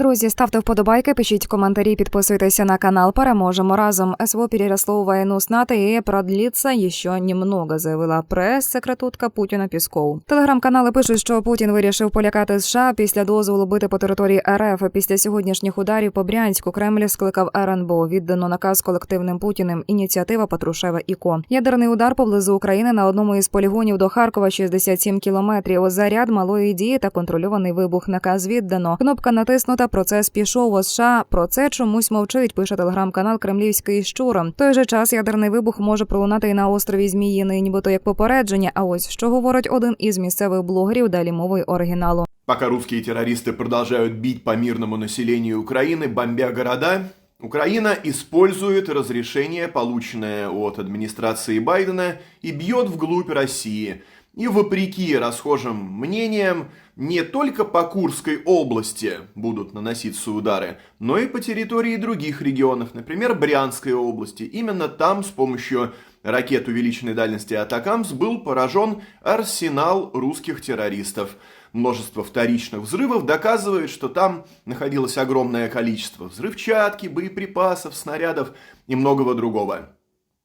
Друзі, ставте вподобайки, пишіть коментарі, підписуйтесь на канал. Переможемо разом. СВО переросло в войну с НАТО и продлится еще немного, заявила прес-секретутка Путіна Пісков. Телеграм-канали пишуть, що Путін вирішив полякати США після дозволу бити по території РФ. Після сьогоднішніх ударів по Брянську Кремль скликав РНБО. Віддано наказ колективним Путіним. Ініціатива Патрушева ІКО. Ядерний удар поблизу України на одному із полігонів до Харкова 67 кілометрів. Заряд малої дії та контрольований вибух. Наказ віддано. Кнопка натиснута. Процес пішов у США. Про це чомусь мовчить. Пише телеграм-канал Кремлівський щур. Той же час ядерний вибух може пролунати і на острові Зміїний, нібито як попередження. А ось що говорить один із місцевих блогерів. Далі мовою оригіналу. Пока русские террористы продолжают бить по мирному населению Украины, бомбя города, Украина использует разрешение, полученное от администрации Байдена, и бьет вглубь России. И вопреки расхожим мнениям, не только по Курской области будут наноситься удары, но и по территории других регионов, например, Брянской области. Именно там с помощью ракет увеличенной дальности «Атакамс» был поражен арсенал русских террористов. Множество вторичных взрывов доказывает, что там находилось огромное количество взрывчатки, боеприпасов, снарядов и многого другого.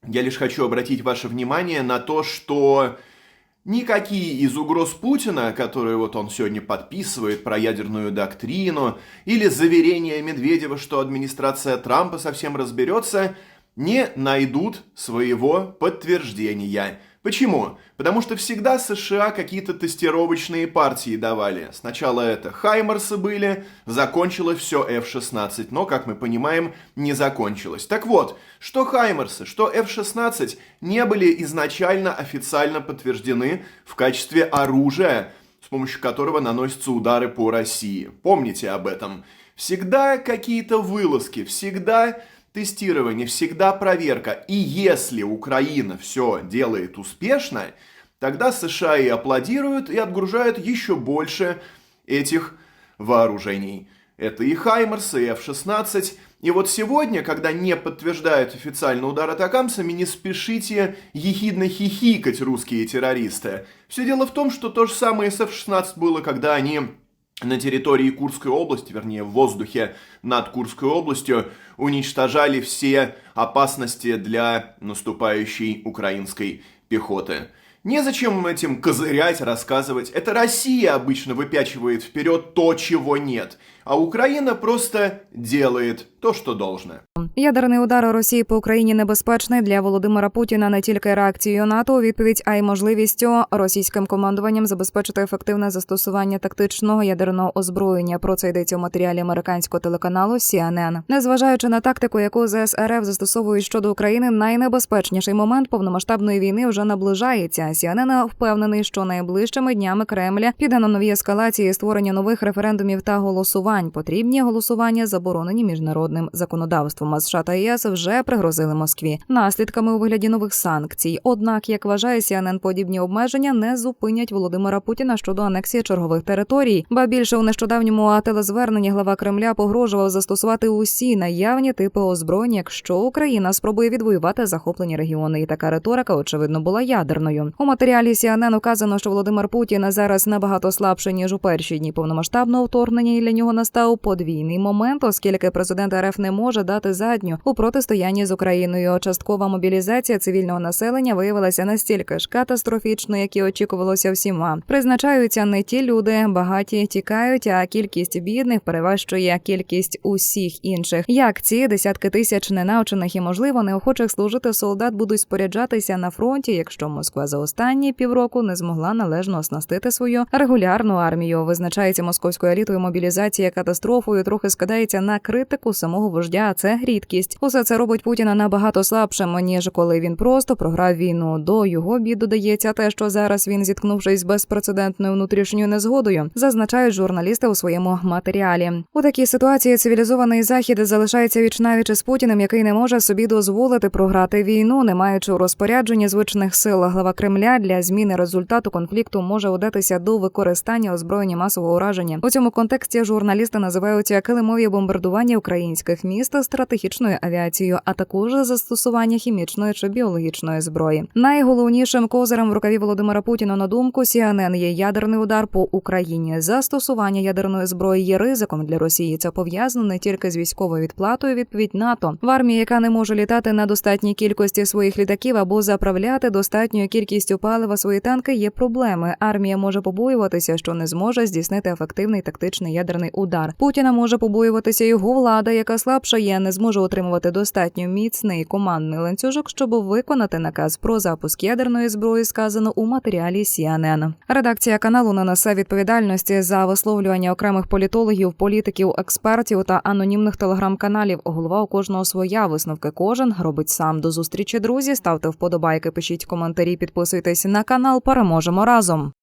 Я лишь хочу обратить ваше внимание на то, что никакие из угроз Путина, которые вот он сегодня подписывает про ядерную доктрину, или заверения Медведева, что администрация Трампа совсем разберется, не найдут своего подтверждения. Почему? Потому что всегда США какие-то тестировочные партии давали. Сначала это Хаймерсы были, закончилось все F-16, но, как мы понимаем, не закончилось. Так вот, что Хаймерсы, что F-16 не были изначально официально подтверждены в качестве оружия, с помощью которого наносятся удары по России. Помните об этом. Всегда какие-то вылазки, всегда тестирование, всегда проверка. И если Украина все делает успешно, тогда США и аплодируют, и отгружают еще больше этих вооружений. Это и Хаймерс, и F-16. И вот сегодня, когда не подтверждают официально удар атакамсами, не спешите ехидно хихикать русские террористы. Все дело в том, что то же самое с F-16 было, когда они на территории Курской области, вернее в воздухе над Курской областью, уничтожали все опасности для наступающей украинской пехоты. Незачем этим козырять, рассказывать. Это Россия обычно выпячивает вперед то, чего нет. А Украина просто делает то, що должне. Ядерний удар Росії по Україні небезпечний для Володимира Путіна не тільки реакцією НАТО у відповідь, а й можливістю російським командуванням забезпечити ефективне застосування тактичного ядерного озброєння. Про це йдеться у матеріалі американського телеканалу CNN. Незважаючи на тактику, яку ЗС РФ застосовують щодо України, найнебезпечніший момент повномасштабної війни вже наближається. CNN впевнений, що найближчими днями Кремля піде на нові ескалації створення нових референдумів та голосувань. Потрібні голосування заборонені міжнародним законодавством. А США та ЄС вже пригрозили Москві наслідками у вигляді нових санкцій. Однак, як вважає CNN, подібні обмеження не зупинять Володимира Путіна щодо анексії чергових територій. Ба більше у нещодавньому телезверненні глава Кремля погрожував застосувати усі наявні типи озброєнь, якщо Україна спробує відвоювати захоплені регіони. І така риторика, очевидно, була ядерною. У матеріалі CNN указано, що Володимир Путін зараз набагато слабший ніж у перші дні повномасштабного вторгнення, і для нього настав подвійний момент, оскільки президент РФ не може дати задню у протистоянні з Україною. Часткова мобілізація цивільного населення виявилася настільки ж катастрофічною, як і очікувалося всіма. Призначаються не ті люди, багаті тікають, а кількість бідних перевищує кількість усіх інших. Як ці десятки тисяч ненавчених і можливо неохочих служити солдат будуть споряджатися на фронті, якщо Москва за останні півроку не змогла належно оснастити свою регулярну армію. Визначається московською елітою мобілізація катастрофою. Трохи скидається на критику самого вождя. Це рідкість. Усе це робить Путіна набагато слабшим ніж коли він просто програв війну. До його бід додається те, що зараз він зіткнувшись з безпрецедентною внутрішньою незгодою, зазначають журналісти у своєму матеріалі. У такій ситуації цивілізований захід залишається вічнавіч з Путіним, який не може собі дозволити програти війну, не маючи у розпорядженні звичних сил. Глава Кремля для зміни результату конфлікту може удатися до використання озброєння масового ураження. У цьому контексті журналіст журналісти називають килимові бомбардування українських міст стратегічною авіацією, а також застосування хімічної чи біологічної зброї. Найголовнішим козирем в рукаві Володимира Путіна на думку CNN є ядерний удар по Україні. Застосування ядерної зброї є ризиком для Росії. Це пов'язано не тільки з військовою відплатою. Відповідь НАТО в армії, яка не може літати на достатній кількості своїх літаків або заправляти достатньою кількістю палива свої танки. Є проблеми. Армія може побоюватися, що не зможе здійснити ефективний тактичний ядерний удар. Путіна може побоюватися його влада, яка слабшає, не зможе отримувати достатньо міцний командний ланцюжок, щоб виконати наказ про запуск ядерної зброї, сказано у матеріалі CNN. Редакція каналу не несе відповідальності за висловлювання окремих політологів, політиків, експертів та анонімних телеграм-каналів. Голова у кожного своя висновки. Кожен робить сам. До зустрічі, друзі. Ставте вподобайки, пишіть коментарі, підписуйтесь на канал. Переможемо разом.